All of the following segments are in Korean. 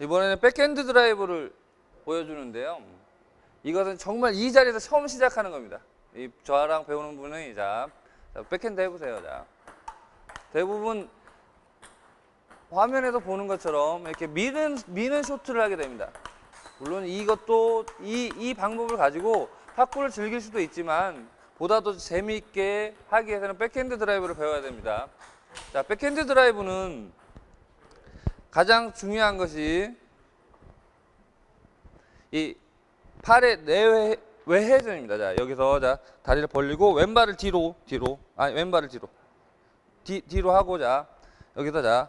이번에는 백핸드 드라이브를 보여주는데요. 이것은 정말 이 자리에서 처음 시작하는 겁니다. 이 저랑 배우는 분은 자, 자 백핸드 해보세요. 자, 대부분 화면에서 보는 것처럼 이렇게 미는 미는 쇼트를 하게 됩니다. 물론 이것도 이, 이 방법을 가지고 탁구를 즐길 수도 있지만 보다 더 재미있게 하기 위해서는 백핸드 드라이브를 배워야 됩니다. 자, 백핸드 드라이브는 가장 중요한 것이 이 팔의 내외 외회전입니다. 자, 여기서 자, 다리를 벌리고 왼발을 뒤로 뒤로 아니 왼발을 뒤로 뒤, 뒤로 하고 자, 여기서 자,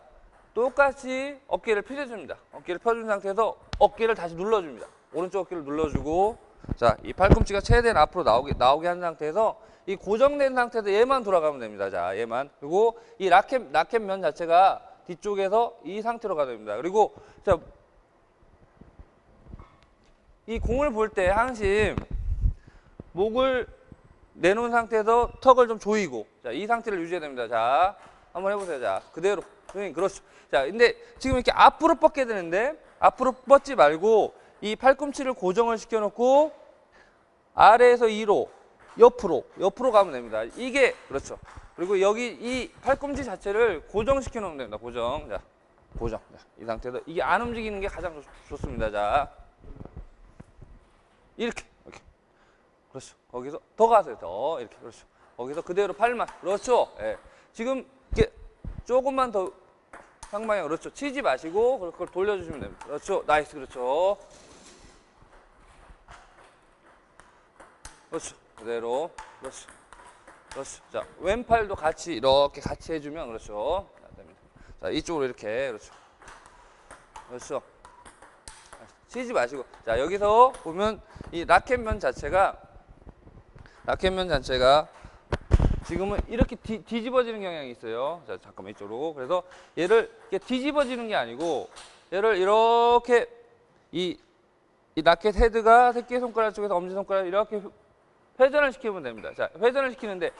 똑같이 어깨를 펴 줍니다. 어깨를 펴준 상태에서 어깨를 다시 눌러 줍니다. 오른쪽 어깨를 눌러 주고 자, 이 팔꿈치가 최대한 앞으로 나오게 나오게 한 상태에서 이 고정된 상태에서 얘만 돌아가면 됩니다. 자, 얘만. 그리고 이 라켓 라켓 면 자체가 뒤쪽에서 이 상태로 가야 됩니다. 그리고 자, 이 공을 볼 때 항상 목을 내놓은 상태에서 턱을 좀 조이고 자, 이 상태를 유지해야 됩니다. 자, 한번 해보세요. 자, 그대로. 선생님, 그렇죠. 자, 근데 지금 이렇게 앞으로 뻗게 되는데 앞으로 뻗지 말고 이 팔꿈치를 고정을 시켜놓고 아래에서 위로 옆으로 옆으로 가면 됩니다. 이게 그렇죠. 그리고 여기 이 팔꿈치 자체를 고정시켜 놓으면 됩니다. 고정. 자, 고정. 자, 이 상태에서 이게 안 움직이는 게 가장 좋, 좋습니다. 자, 이렇게 이렇게 그렇죠. 거기서 더 가세요. 더 이렇게 그렇죠. 거기서 그대로 팔만 그렇죠. 예. 지금 이렇게 조금만 더 상방향 그렇죠. 치지 마시고 그걸 돌려주시면 됩니다. 그렇죠. 나이스 그렇죠. 그렇죠. 그대로 그렇죠. 그렇죠. 자 왼팔도 같이 이렇게 같이 해주면 그렇죠. 자, 이쪽으로 이렇게 그렇죠. 그렇죠. 치지 마시고 자 여기서 보면 이 라켓면 자체가 라켓면 자체가 지금은 이렇게 뒤, 뒤집어지는 경향이 있어요. 자 잠깐만 이쪽으로 그래서 얘를 뒤집어지는 게 아니고 얘를 이렇게 이, 이 라켓 헤드가 새끼 손가락 쪽에서 엄지 손가락 이렇게 회전을 시키면 됩니다. 자 회전을 시키는데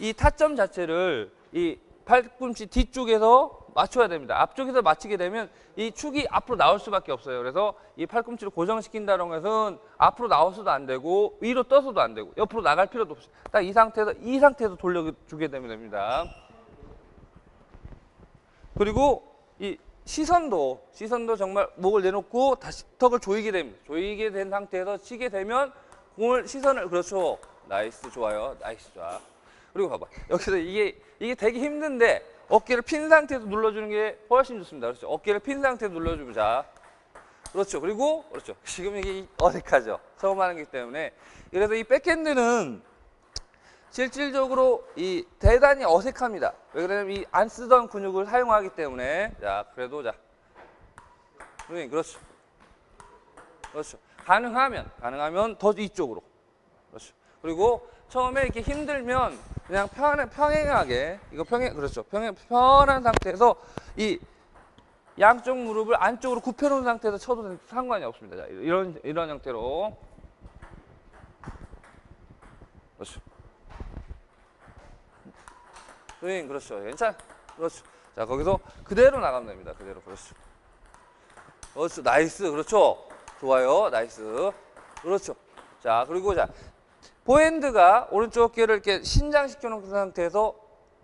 이 타점 자체를 이 팔꿈치 뒤쪽에서 맞춰야 됩니다. 앞쪽에서 맞추게 되면 이 축이 앞으로 나올 수밖에 없어요. 그래서 이 팔꿈치를 고정시킨다는 것은 앞으로 나와서도 안 되고 위로 떠서도 안 되고 옆으로 나갈 필요도 없이 딱이 상태에서 이 상태에서 돌려주게 되면 됩니다. 그리고 이 시선도 시선도 정말 목을 내놓고 다시 턱을 조이게 됩니다. 조이게 된 상태에서 치게 되면 공을 시선을 그렇죠. 나이스 좋아요. 나이스 좋아. 그리고 봐봐 여기서 이게 이게 되게 힘든데 어깨를 핀 상태에서 눌러주는 게 훨씬 좋습니다. 그렇죠. 어깨를 핀 상태에서 눌러주고 자. 그렇죠. 그리고 그렇죠. 지금 이게 어색하죠. 처음 하는 거기 때문에 그래서 이 백핸드는 실질적으로 이 대단히 어색합니다. 왜 그러냐면 이 안 쓰던 근육을 사용하기 때문에 자 그래도 자 선생님 그렇죠. 그렇죠. 가능하면 가능하면 더 이쪽으로 그렇죠. 그리고 처음에 이렇게 힘들면 그냥 편, 평행하게 이거 평행 그렇죠 평행 편한 상태에서 이 양쪽 무릎을 안쪽으로 굽혀 놓은 상태에서 쳐도 상관이 없습니다. 자, 이런 이런 형태로 그렇죠. 스윙 그렇죠. 괜찮. 그렇죠. 자 거기서 그대로 나가면 됩니다. 그대로 그렇죠. 그렇죠. 나이스 그렇죠. 좋아요. 나이스. 그렇죠. 자 그리고 자 포핸드가 오른쪽 어깨를 이렇게 신장시켜 놓은 상태에서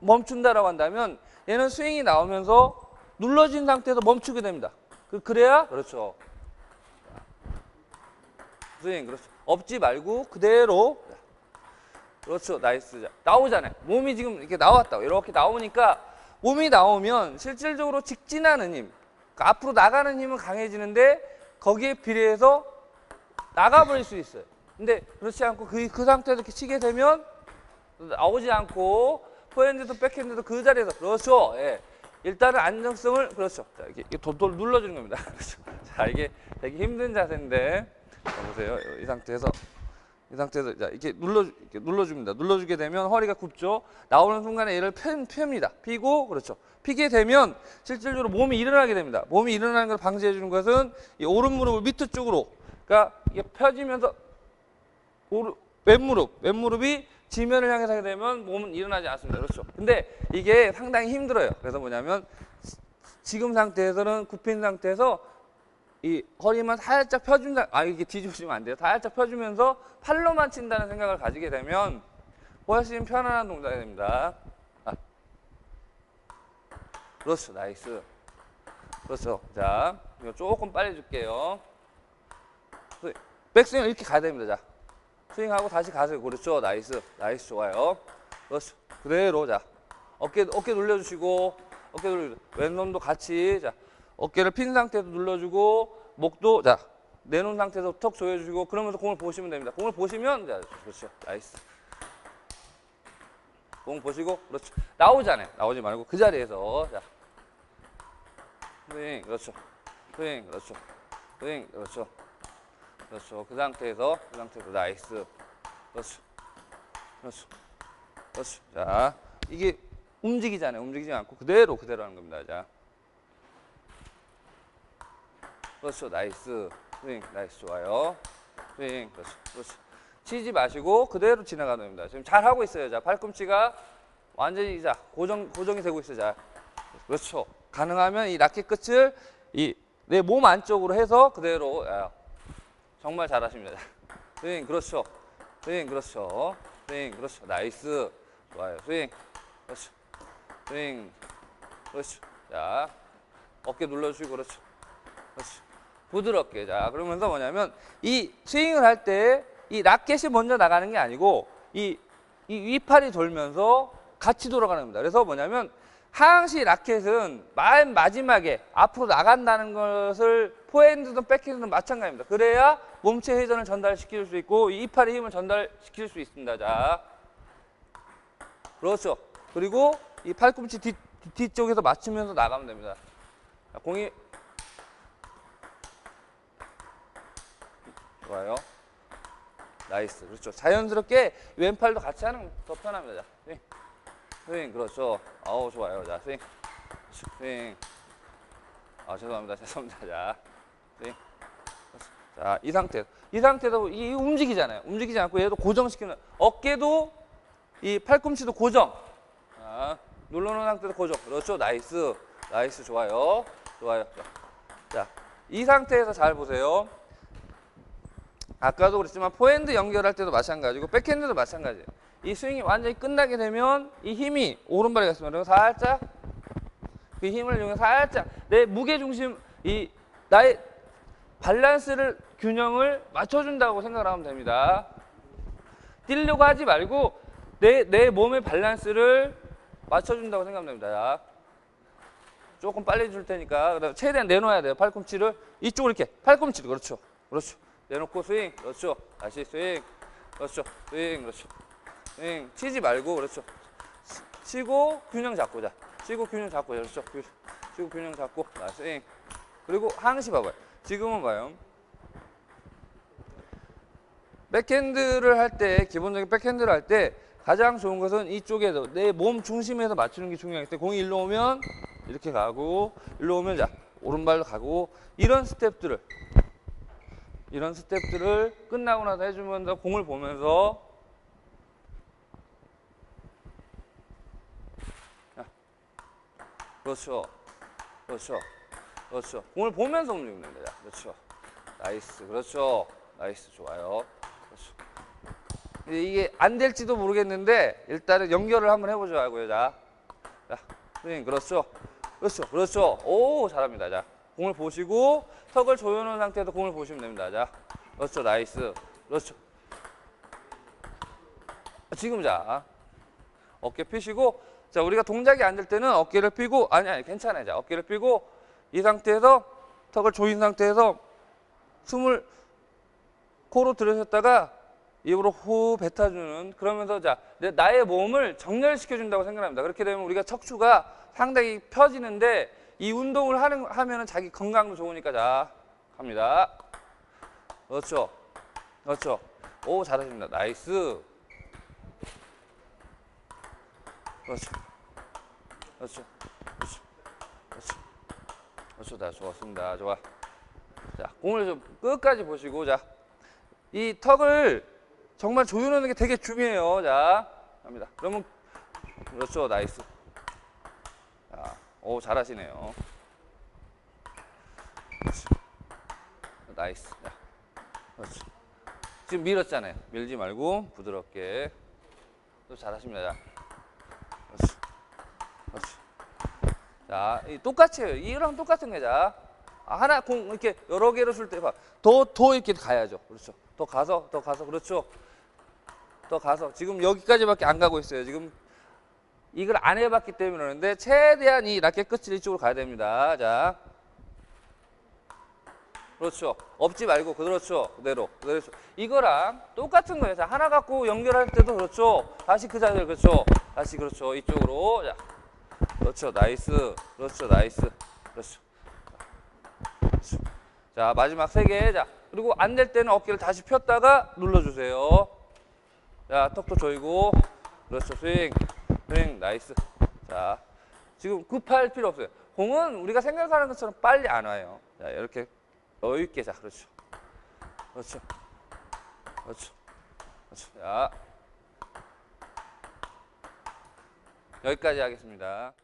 멈춘다라고 한다면 얘는 스윙이 나오면서 눌러진 상태에서 멈추게 됩니다. 그, 그래야 그렇죠. 스윙 그렇죠. 없지 말고 그대로 그렇죠. 나이스. 나오잖아요. 몸이 지금 이렇게 나왔다. 이렇게 나오니까 몸이 나오면 실질적으로 직진하는 힘, 그러니까 앞으로 나가는 힘은 강해지는데 거기에 비례해서 나가버릴 수 있어요. 근데 그렇지 않고 그, 그 상태에서 이렇게 치게 되면 나오지 않고 포핸드도 백핸드도 그 자리에서 그렇죠. 예. 일단은 안정성을 그렇죠. 자, 이렇게 돌돌 눌러주는 겁니다. 그렇죠. 자, 이게 되게 힘든 자세인데 자, 보세요. 이 상태에서 이 상태에서 자, 이렇게 눌러 이렇게 눌러줍니다. 눌러주게 되면 허리가 굽죠. 나오는 순간에 얘를 펴, 펴니다. 피고 그렇죠. 피게 되면 실질적으로 몸이 일어나게 됩니다. 몸이 일어나는 걸 방지해 주는 것은 이 오른 무릎을 밑에 쪽으로 그러니까 이게 펴지면서 오른 왼무릎 왼무릎이 지면을 향해서 하게 되면 몸은 일어나지 않습니다. 그렇죠. 근데 이게 상당히 힘들어요. 그래서 뭐냐면 지금 상태에서는 굽힌 상태에서 이 허리만 살짝 펴준다. 아 이게 뒤집으시면 안 돼요. 살짝 펴주면서 팔로만 친다는 생각을 가지게 되면 훨씬 편안한 동작이 됩니다. 아. 그렇죠, 나이스. 그렇죠. 자, 이거 조금 빨리 줄게요. 스윙. 백스윙 이렇게 가야 됩니다. 자, 스윙하고 다시 가세요. 그렇죠, 나이스, 나이스 좋아요. 그렇죠. 그대로 자, 어깨 어깨 눌러주시고 어깨 눌러 왼손도 같이 자 어깨를 핀 상태에서 눌러주고 목도 자 내놓은 상태에서 턱 조여주시고 그러면서 공을 보시면 됩니다. 공을 보시면 자 그렇죠, 나이스. 공 보시고 그렇죠. 나오잖아요. 나오지 말고 그 자리에서 자 스윙 그렇죠. 스윙 그렇죠. 스윙 그렇죠. 그렇죠. 그 상태에서 그 상태에서 나이스. 그렇죠. 그렇죠. 그렇죠. 자 이게 움직이잖아요. 움직이지 않고 그대로 그대로 하는 겁니다. 자. 그렇죠. 나이스. 스윙 나이스 좋아요. 스윙 그렇죠. 그렇죠. 치지 마시고 그대로 지나가는 겁니다. 지금 잘 하고 있어요. 자 팔꿈치가 완전히 자 고정 고정이 되고 있어요. 자 그렇죠. 가능하면 이 라켓 끝을 이 내 몸 안쪽으로 해서 그대로 야, 정말 잘하십니다. 스윙 그렇죠. 스윙 그렇죠. 스윙 그렇죠. 나이스 좋아요. 스윙 그렇죠. 스윙 그렇죠. 자 어깨 눌러주시고 그렇죠. 그렇죠. 부드럽게 자 그러면서 뭐냐면 이 스윙을 할 때 이 라켓이 먼저 나가는 게 아니고 이, 이 위팔이 돌면서 같이 돌아가는 겁니다. 그래서 뭐냐면 하항시 라켓은 맨 마지막에 앞으로 나간다는 것을 포핸드든 백핸드든 마찬가지입니다. 그래야 몸체 회전을 전달시킬 수 있고 이 이팔의 힘을 전달시킬 수 있습니다. 자, 그렇죠. 그리고 이 팔꿈치 뒤, 뒤- 뒤쪽에서 맞추면서 나가면 됩니다. 자, 공이 좋아요. 나이스. 그렇죠. 자연스럽게 왼팔도 같이 하는 게더 편합니다. 자, 스윙. 스윙. 그렇죠. 아우, 좋아요. 자, 스윙. 스윙. 아, 죄송합니다. 죄송합니다. 자, 스윙. 자, 이 상태. 이 상태도 이 움직이잖아요. 움직이지 않고 얘도 고정시키는 어깨도 이 팔꿈치도 고정. 자, 눌러놓은 상태도 고정. 그렇죠. 나이스. 나이스. 좋아요. 좋아요. 자, 자, 이 상태에서 잘 보세요. 아까도 그랬지만 포핸드 연결할 때도 마찬가지고 백핸드도 마찬가지예요. 이 스윙이 완전히 끝나게 되면 이 힘이 오른발에 갔으면 살짝 그 힘을 이용해 살짝 내 무게 중심 이 나의 밸런스를 균형을 맞춰준다고 생각을 하면 됩니다. 뛰려고 하지 말고 내, 내 몸의 밸런스를 맞춰준다고 생각하면 됩니다. 자, 조금 빨리 줄 테니까 최대한 내놓아야 돼요. 팔꿈치를 이쪽으로 이렇게 팔꿈치를 그렇죠. 그렇죠. 내놓고 스윙 그렇죠. 다시 스윙 그렇죠. 스윙 그렇죠. 스윙 치지 말고 그렇죠. 치- 치고 균형 잡고 자. 치고 균형 잡고 그렇죠. 균- 치고 균형 잡고 자 스윙 그리고 항시 봐봐요. 지금은 봐요. 백핸드를 할 때 기본적인 백핸드를 할 때 가장 좋은 것은 이쪽에서 내 몸 중심에서 맞추는 게 중요하기 때문에 공이 일로 오면 이렇게 가고 일로 오면 자 오른발로 가고 이런 스텝들을 이런 스텝들을 끝나고 나서 해주면서 공을 보면서. 자, 그렇죠. 그렇죠. 그렇죠. 공을 보면서 움직이면 됩니다. 자, 그렇죠. 나이스. 그렇죠. 나이스. 좋아요. 그렇죠. 이게 안 될지도 모르겠는데 일단은 연결을 한번 해보자고요 자, 자 스윙 그렇죠. 그렇죠. 그렇죠. 오 잘합니다. 자 공을 보시고 턱을 조여놓은 상태에서 공을 보시면 됩니다. 자 그렇죠 나이스. 그렇죠 지금 자. 어깨 펴시고 자 우리가 동작이 안 될 때는 어깨를 펴고 아니 아니 괜찮아요. 자 어깨를 펴고 이 상태에서 턱을 조인 상태에서 숨을 코로 들으셨다가 입으로 후 뱉어주는 그러면서 자 내- 나의 몸을 정렬시켜 준다고 생각합니다. 그렇게 되면 우리가 척추가 상당히 펴지는데 이 운동을 하는 하면은 자기 건강도 좋으니까 자 갑니다. 그렇죠, 그렇죠. 오 잘하십니다. 나이스. 그렇죠, 그렇죠, 그렇죠, 그렇죠. 그렇죠, 다 좋았습니다. 좋아. 자 공을 좀 끝까지 보시고 자. 이 턱을 정말 조여놓는 게 되게 중요해요. 자, 갑니다. 그러면 그렇죠, 나이스. 자, 오 잘하시네요. 나이스. 야. 지금 밀었잖아요. 밀지 말고 부드럽게. 또 잘하십니다. 그렇지. 자, 이 똑같이 해요. 이랑 똑같은 거자. 아, 하나 공 이렇게 여러 개로 줄 때 봐. 더, 더 이렇게 가야죠. 그렇죠. 더 가서, 더 가서, 그렇죠. 더 가서. 지금 여기까지밖에 안 가고 있어요. 지금 이걸 안 해봤기 때문에 그러는데 최대한 이 라켓 끝을 이쪽으로 가야 됩니다. 자. 그렇죠. 없지 말고 그렇죠. 그대로. 그대로. 이거랑 똑같은 거예요. 자, 하나 갖고 연결할 때도 그렇죠. 다시 그 자리를 그렇죠. 다시 그렇죠. 이쪽으로. 자. 그렇죠. 나이스. 그렇죠. 나이스. 그렇죠. 그렇죠. 자, 마지막 세 개. 자, 그리고 안 될 때는 어깨를 다시 폈다가 눌러 주세요. 자, 턱도 조이고. 그렇죠. 스윙. 스윙. 나이스. 자, 지금 급할 필요 없어요. 공은 우리가 생각하는 것처럼 빨리 안 와요. 자, 이렇게 여유 있게. 자, 그렇죠. 그렇죠. 그렇죠. 그렇죠. 자. 여기까지 하겠습니다.